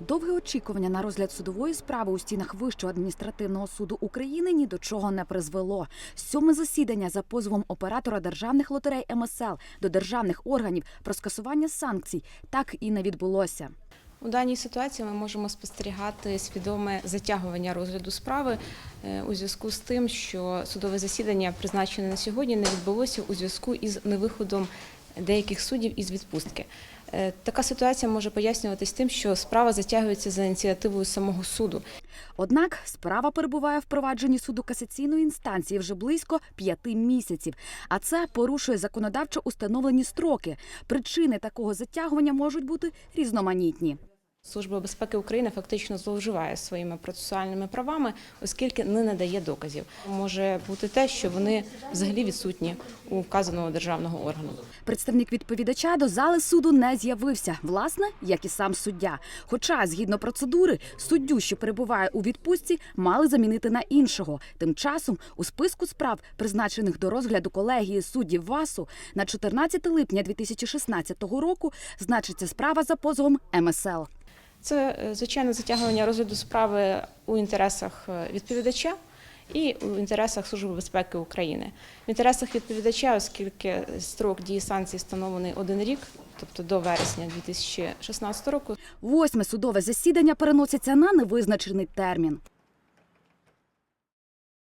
Довге очікування на розгляд судової справи у стінах Вищого адміністративного суду України ні до чого не призвело. Сьоме засідання за позовом оператора державних лотерей МСЛ до державних органів про скасування санкцій так і не відбулося. У даній ситуації ми можемо спостерігати свідоме затягування розгляду справи е, у зв'язку з тим, що судове засідання, призначене на сьогодні, не відбулося у зв'язку із невиходом деяких суддів із відпустки. Е, Така ситуація може пояснюватись тим, що справа затягується за ініціативою самого суду. Однак справа перебуває в провадженні суду касаційної інстанції вже близько п'яти місяців. А це порушує законодавчо установлені строки. Причини такого затягування можуть бути різноманітні. Служба безпеки України фактично зловживає своїми процесуальними правами, оскільки не надає доказів. Може бути те, що вони взагалі відсутні у вказаного державного органу. Представник відповідача до зали суду не з'явився, власне, як і сам суддя. Хоча, згідно процедури, суддю, що перебуває у відпустці, мали замінити на іншого. Тим часом у списку справ, призначених до розгляду колегії суддів ВАСу, на 14 липня 2016 року значиться справа за позовом МСЛ. Це звичайне звичайно затягування розгляду справи у інтересах е, відповідача і у інтересах Служби безпеки України. В інтересах відповідача, оскільки строк дії санкцій встановлений один рік, тобто до вересня 2016 року. Восьме судове засідання переноситься на невизначений термін.